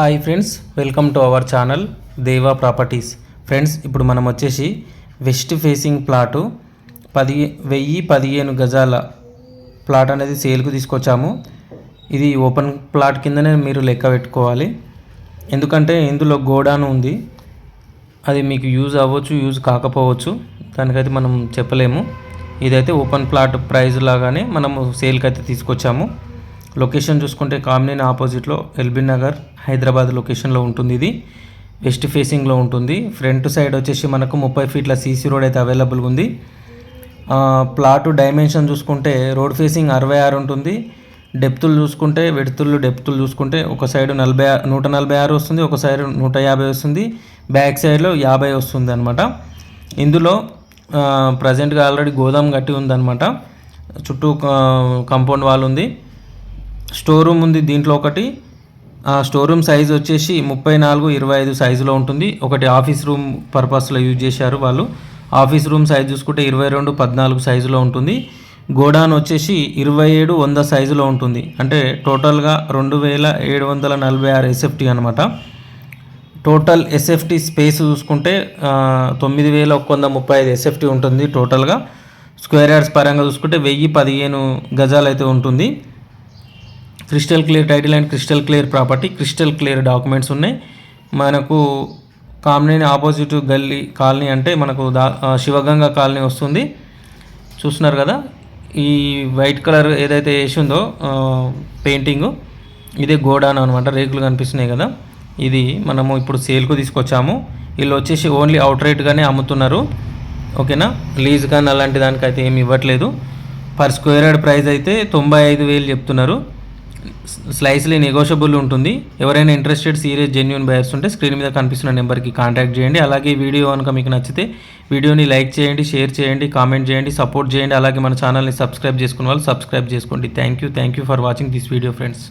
Hi friends welcome to our channel Deva properties. Friends ఇప్పుడు మనం వచ్చేసి వెస్ట్ ఫేసింగ్ ప్లాటు పది వెయ్యి పదిహేను గజాల ప్లాట్ అనేది సేల్కు తీసుకొచ్చాము. ఇది ఓపెన్ ప్లాట్ కిందనే మీరు లెక్క పెట్టుకోవాలి. ఎందుకంటే ఇందులో గోడాను ఉంది. అది మీకు యూజ్ అవ్వచ్చు యూజ్ కాకపోవచ్చు. దానికైతే మనం చెప్పలేము. ఇదైతే ఓపెన్ ప్లాట్ ప్రైజ్ లాగానే మనము సేల్కి అయితే తీసుకొచ్చాము. లొకేషన్ చూసుకుంటే కామినేని ఆపోజిట్లో ఎల్బీ నగర్ హైదరాబాద్ లొకేషన్లో ఉంటుంది ఇది. వెస్ట్ ఫేసింగ్లో ఉంటుంది. ఫ్రంట్ సైడ్ వచ్చేసి మనకు ముప్పై ఫీట్ల సీసీ రోడ్ అయితే అవైలబుల్గా ఉంది. ప్లాటు డైమెన్షన్ చూసుకుంటే రోడ్ ఫేసింగ్ అరవై ఆరు ఉంటుంది. డెప్తులు చూసుకుంటే వెడుతులు డెప్తులు చూసుకుంటే ఒక సైడ్ నలభై నూట నలభై ఆరు వస్తుంది ఒక సైడ్ నూట యాభై వస్తుంది. బ్యాక్ సైడ్లో యాభై వస్తుంది అనమాట ఇందులో ప్రజెంట్గా ఆల్రెడీ గోదాం గట్టి ఉందన్నమాట. చుట్టూ కాంపౌండ్ వాల్ ఉంది. స్టోర్ రూమ్ ఉంది దీంట్లో ఒకటి. ఆ స్టోర్ రూమ్ సైజ్ వచ్చేసి ముప్పై నాలుగు ఇరవై ఐదు సైజులో ఉంటుంది. ఒకటి ఆఫీస్ రూమ్ పర్పస్లో యూజ్ చేశారు వాళ్ళు. ఆఫీస్ రూమ్ సైజ్ చూసుకుంటే ఇరవై రెండు పద్నాలుగు సైజులో ఉంటుంది. గోడాన్ వచ్చేసి ఇరవై ఏడు వంద సైజులో ఉంటుంది. అంటే టోటల్గా రెండు వేల ఏడు వందల నలభై ఆరు ఎస్ఎఫ్టీ అనమాట టోటల్ ఎస్ఎఫ్టీ స్పేస్ చూసుకుంటే తొమ్మిది వేల ఒక వంద ముప్పై ఐదు ఎస్ఎఫ్టీ ఉంటుంది టోటల్గా. స్క్వేర్ యార్డ్స్ పరంగా చూసుకుంటే వెయ్యి పదిహేను గజాలు అయితే ఉంటుంది. Crystal clear title and crystal clear property crystal clear documents ఉన్నాయి. మనకు కామినేని ఆపోజిట్ గల్లీ కాలనీ అంటే మనకు దా శివగంగ కాలనీ వస్తుంది. చూస్తున్నారు కదా ఈ వైట్ కలర్ ఏదైతే వేసిందో పెయింటింగ్ ఇదే గోడాన్ అనమాట రేకులు కనిపిస్తున్నాయి కదా. ఇది మనము ఇప్పుడు సేల్కు తీసుకొచ్చాము. వీళ్ళు వచ్చేసి ఓన్లీ అవుట్ రేట్గానే అమ్ముతున్నారు. ఓకేనా? లీజ్ కానీ అలాంటి దానికైతే ఏమి ఇవ్వట్లేదు. పర్ స్క్వేర్ యార్డ్ ప్రైస్ అయితే తొంభై ఐదు వేలు చెప్తున్నారు. స్లైస్లీ నెగోషియబుల్ ఉంటుంది. ఎవరైనా ఇంట్రెస్టెడ్ సీరియస్ జెన్యున్ బయర్స్ ఉంటే స్క్రీన్ మీద కనిపిస్తున్న నెంబర్కి కాంటాక్ట్ చేయండి. అలాగే వీడియో కనుక మీకు నచ్చితే వీడియోని లైక్ చేయండి షేర్ చేయండి కామెంట్ చేయండి సపోర్ట్ చేయండి. అలాగే మన ఛానల్ని సబ్స్క్రైబ్ చేసుకున్న వాళ్ళు సబ్స్క్రైబ్ చేసుకోండి. Thank you thank you for watching this video friends